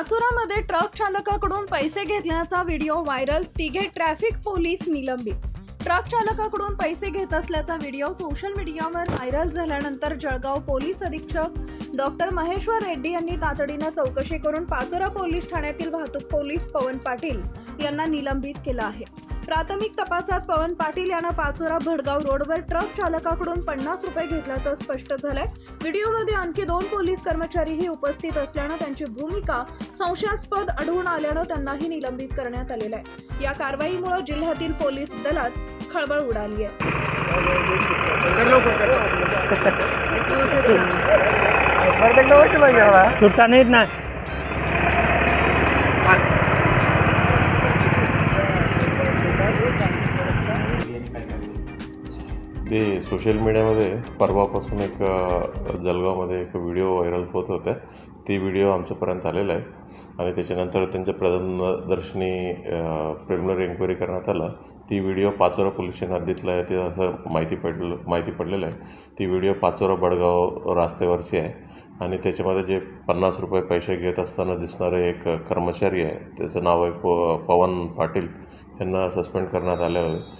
पाचोरामध्ये truck चालकाकडून पैसे घेतल्याचा व्हिडिओ व्हायरल तिघे ट्रॅफिक पोलीस निलंबित. ट्रक चालकाकडून पैसे घेत असल्याचा व्हिडिओ सोशल मीडियावर व्हायरल झाल्यानंतर जळगाव पोलीस अधीक्षक डॉक्टर महेश्वर रेड्डी यांनी तातडीनं चौकशी करून पाचोरा पोलीस ठाण्यातील वाहतूक पोलीस पवन पाटील यांना निलंबित केलं आहे. प्राथमिक तपासात पवन पाटील यांना पाचोरा भडगाव रोडवर ट्रक चालकाकडून पन्नास रुपये घेतल्याचं स्पष्ट झालंय. व्हिडिओमध्ये आणखी दोन पोलीस कर्मचारीही उपस्थित असल्यानं त्यांची भूमिका संशयास्पद आढळून आल्यानं त्यांनाही निलंबित करण्यात आलेलं आहे. या कारवाईमुळे जिल्ह्यातील पोलीस दलात खळबळ उडाली आहे. सुट्टा नाहीत ना ते सोशल मीडियामध्ये परवापासून एक जलगावमध्ये जळगावमध्ये एक व्हिडिओ व्हायरल होत होत्या ती व्हिडिओ आमच्यापर्यंत आलेला आहे. आणि त्याच्यानंतर त्यांच्या प्रदर्शनी प्रिलिमिनरी एन्क्वायरी करण्यात आला. ती व्हिडिओ पाचोरा पोलीस स्टेशन हद्दीतला आहे. ते असं माहिती पडलं माहिती पडलेलं आहे. ती व्हिडिओ पाचोरा बडगाव रस्त्यावरची आहे. आणि त्याच्यामध्ये जे पन्नास रुपये पैसे घेत असताना दिसणारे एक कर्मचारी आहे. त्याचं नाव आहे प पवन पाटील. यांना सस्पेंड करण्यात आलं होते